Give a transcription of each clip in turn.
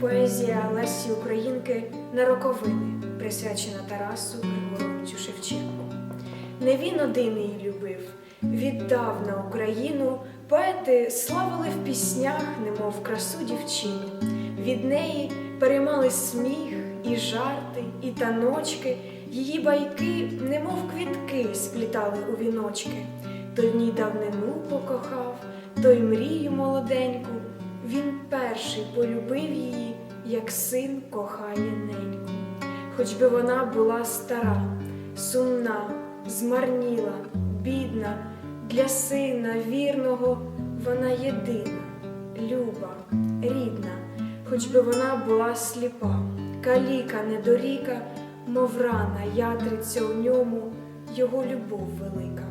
Поезія Лесі Українки на роковини, присвячена Тарасу Григоровичу Шевченку. Не він один її любив, віддав на Україну поети славили в піснях, немов красу дівчину. Від неї переймали сміх, і жарти, і таночки, її байки, немов квітки, сплітали у віночки. Той в ній давнину покохав, той мрію молоденьку. Перший полюбив її, як син кохає неньку. Хоч би вона була стара, сумна, змарніла, бідна, для сина вірного вона єдина, люба, рідна, хоч би вона була сліпа, каліка, недоріка, мов рана ятриться у ньому його любов велика.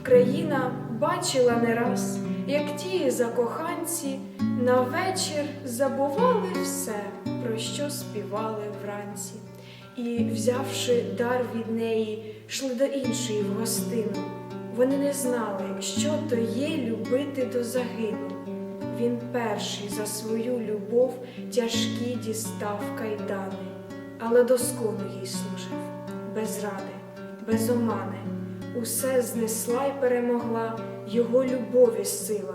Вкраїна бачила не раз, як ті закоханці на вечір забували все, про що співали вранці, і, взявши дар від неї, йшли до іншої в гостину. Вони не знали, що то є любити до загину. Він перший за свою любов тяжкі дістав кайдани, але доскону їй служив, без ради, без омани. Усе знесла й перемогла його любові сила,